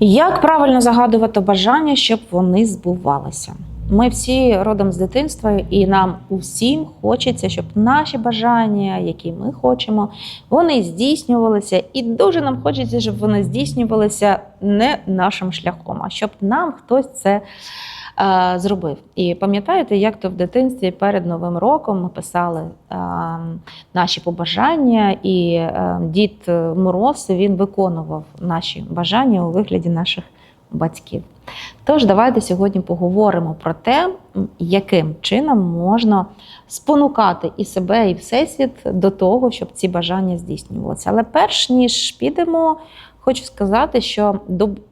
Як правильно загадувати бажання, щоб вони збувалися? Ми всі родом з дитинства, і нам усім хочеться, щоб наші бажання, які ми хочемо, вони здійснювалися. І дуже нам хочеться, щоб вони здійснювалися не нашим шляхом, а щоб нам хтось це е, зробив. І пам'ятаєте, як то в дитинстві перед Новим роком ми писали е, наші побажання, і е, дід Мороз він виконував наші бажання у вигляді наших батьків. Тож давайте сьогодні поговоримо про те, яким чином можна спонукати і себе, і всесвіт до того, щоб ці бажання здійснювалися. Але перш ніж підемо, хочу сказати, що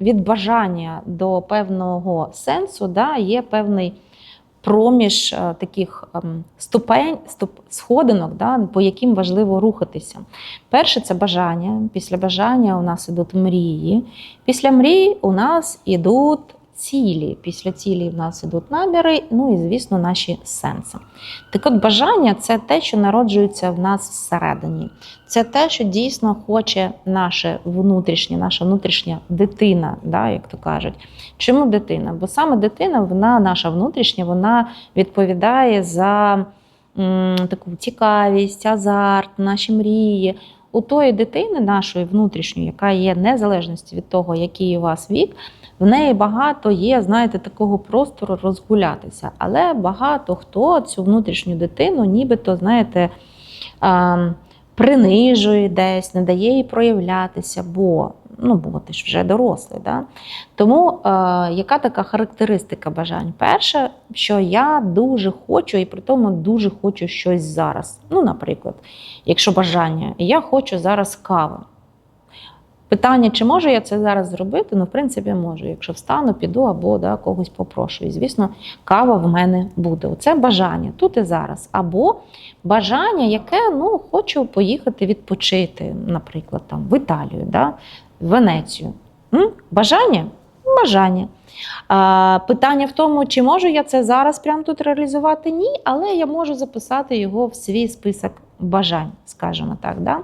від бажання до певного сенсу да, є певний проміж е, таких ем, ступень, ступ, сходинок, да, по яким важливо рухатися. Перше це бажання. Після бажання у нас ідуть мрії. Після мрій у нас ідуть цілі. Після цілі в нас ідуть наміри, ну і, звісно, наші сенси. Так от бажання це те, що народжується в нас всередині. Це те, що дійсно хоче наше внутрішнє, наша внутрішня дитина, да, як то кажуть. Чому дитина? Бо саме дитина, вона наша внутрішня, вона відповідає за таку цікавість, азарт, наші мрії. У тої дитини, нашої внутрішньої, яка є незалежності від того, який у вас вік, в неї багато є, знаєте, такого простору розгулятися. Але багато хто цю внутрішню дитину, нібито, знаєте, принижує десь, не дає їй проявлятися, бо ну, бо ти ж вже дорослий. Да? Тому е, яка така характеристика бажань? Перше, що я дуже хочу, і при тому дуже хочу щось зараз. Ну, наприклад, якщо бажання, я хочу зараз кави. Питання, чи можу я це зараз зробити? Ну, в принципі, можу. Якщо встану, піду або да, когось попрошу. І, звісно, кава в мене буде. Оце бажання тут і зараз. Або бажання, яке ну, хочу поїхати відпочити, наприклад, там, в Італію, да, в Венецію. М? Бажання? Бажання. А, питання в тому, чи можу я це зараз прямо тут реалізувати? Ні, але я можу записати його в свій список бажань, скажімо так. Да?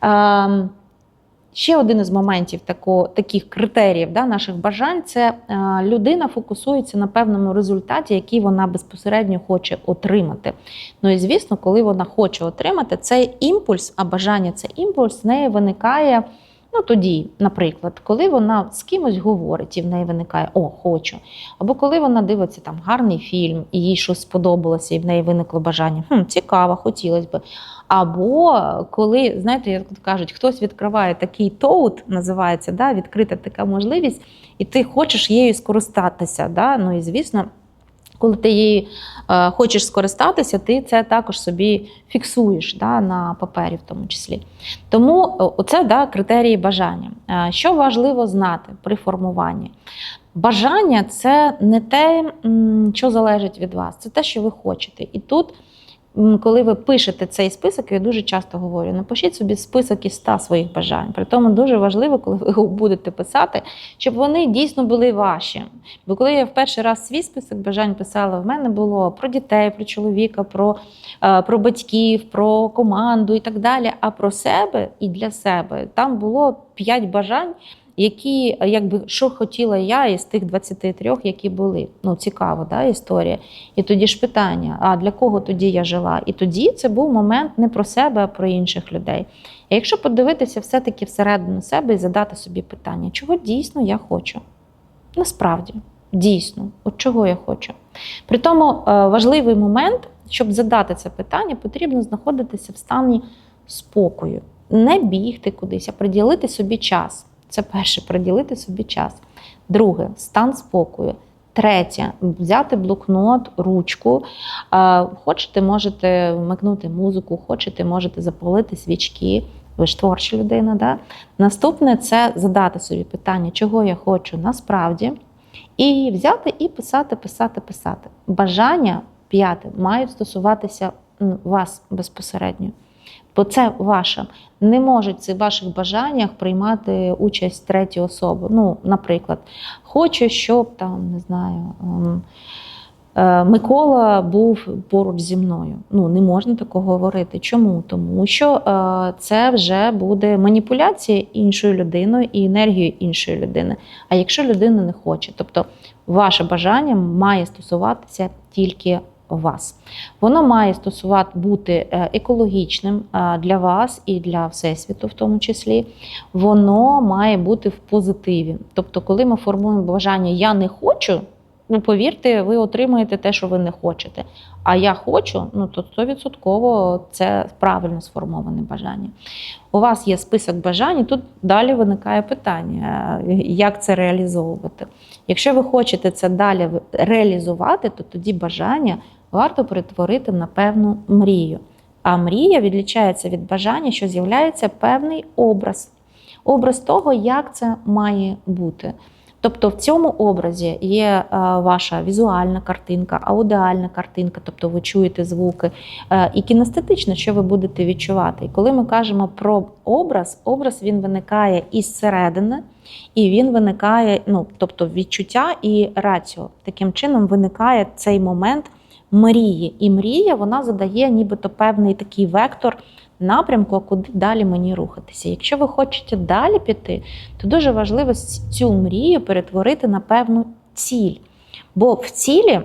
А, Ще один із моментів тако, таких критеріїв да, наших бажань це е, людина фокусується на певному результаті, який вона безпосередньо хоче отримати. Ну і звісно, коли вона хоче отримати цей імпульс, а бажання це імпульс, в неї виникає. Ну тоді, наприклад, коли вона з кимось говорить, і в неї виникає О, хочу. Або коли вона дивиться там гарний фільм, і їй щось сподобалося, і в неї виникло бажання, хм, цікаво, хотілося б. Або коли, знаєте, як кажуть, хтось відкриває такий тоут, називається, да, відкрита така можливість, і ти хочеш її скористатися. Да? Ну і звісно. Коли ти її е, хочеш скористатися, ти це також собі фіксуєш да, на папері, в тому числі. Тому е, це да, критерії бажання. Е, що важливо знати при формуванні? Бажання це не те, що залежить від вас, це те, що ви хочете. І тут, коли ви пишете цей список, я дуже часто говорю: напишіть собі список із 100 своїх бажань. При тому дуже важливо, коли ви його будете писати, щоб вони дійсно були ваші. Бо коли я в перший раз свій список бажань писала, в мене було про дітей, про чоловіка, про, е, про батьків, про команду і так далі. А про себе і для себе там було 5 бажань. Які, якби що хотіла я із тих 23, які були. Ну, цікава да, історія. І тоді ж питання: а для кого тоді я жила? І тоді це був момент не про себе, а про інших людей. А якщо подивитися все-таки всередину себе і задати собі питання, чого дійсно я хочу? Насправді, дійсно, от чого я хочу. При тому е, важливий момент, щоб задати це питання, потрібно знаходитися в стані спокою, не бігти кудись, а приділити собі час. Це перше, приділити собі час. Друге стан спокою. Третє взяти блокнот, ручку. Е, Хочете, можете вмикнути музику, хочете, можете запалити свічки. Ви ж творча людина. Да? Наступне це задати собі питання, чого я хочу насправді, і взяти і писати, писати, писати. Бажання п'яте мають стосуватися вас безпосередньо. Бо це ваше. Не можуть в цих ваших бажаннях приймати участь треті особи. Ну, наприклад, хочу, щоб там, не знаю, ем, е, Микола був поруч зі мною. Ну не можна такого говорити. Чому? Тому що е, це вже буде маніпуляція іншою людиною і енергією іншої людини. А якщо людина не хоче, тобто ваше бажання має стосуватися тільки вас. Воно має стосувати бути е, екологічним е, для вас і для всесвіту, в тому числі. Воно має бути в позитиві. Тобто, коли ми формуємо бажання Я не хочу. Ну, повірте, ви отримаєте те, що ви не хочете. А я хочу, ну то 100% це правильно сформоване бажання. У вас є список бажань, і тут далі виникає питання, е, як це реалізовувати. Якщо ви хочете це далі реалізувати, то тоді бажання варто перетворити на певну мрію. А мрія відлічається від бажання, що з'являється певний образ. Образ того, як це має бути. Тобто в цьому образі є е, ваша візуальна картинка, аудіальна картинка, тобто ви чуєте звуки, е, і кінестетично, що ви будете відчувати. І коли ми кажемо про образ, образ він виникає із середини, і він виникає, ну тобто відчуття і раціо. Таким чином виникає цей момент мрії. І мрія вона задає нібито певний такий вектор напрямку, куди далі мені рухатися. Якщо ви хочете далі піти, то дуже важливо цю мрію перетворити на певну ціль. Бо в цілі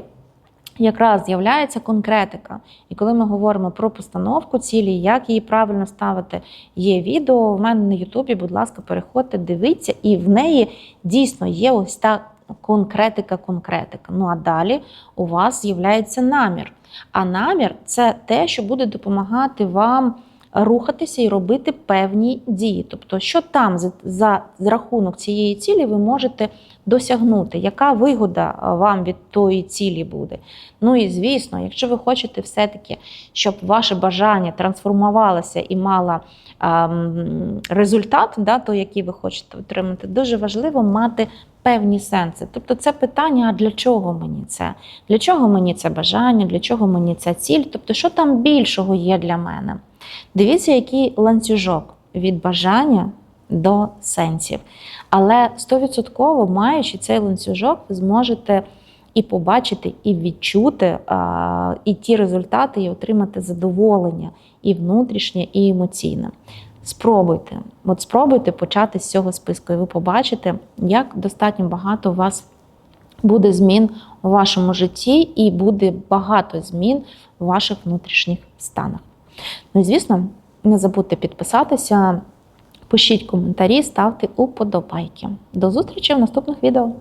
якраз з'являється конкретика. І коли ми говоримо про постановку цілі, як її правильно ставити, є відео в мене на Ютубі, будь ласка, переходьте, дивіться, і в неї дійсно є ось та конкретика, конкретика. Ну а далі у вас з'являється намір. А намір це те, що буде допомагати вам рухатися і робити певні дії. Тобто, що там за, за рахунок цієї цілі ви можете досягнути, яка вигода вам від тої цілі буде. Ну і звісно, якщо ви хочете все-таки, щоб ваше бажання трансформувалося і мало ем, результат, да, той, який ви хочете отримати, дуже важливо мати. Певні сенси. Тобто це питання, а для чого мені це? Для чого мені це бажання, для чого мені ця ціль? Тобто, що там більшого є для мене? Дивіться, який ланцюжок від бажання до сенсів. Але 100% маючи цей ланцюжок, ви зможете і побачити, і відчути, і ті результати, і отримати задоволення і внутрішнє, і емоційне. Спробуйте, от спробуйте почати з цього списку, і ви побачите, як достатньо багато у вас буде змін у вашому житті, і буде багато змін у ваших внутрішніх станах. Ну і звісно, не забудьте підписатися, пишіть коментарі, ставте уподобайки. До зустрічі в наступних відео.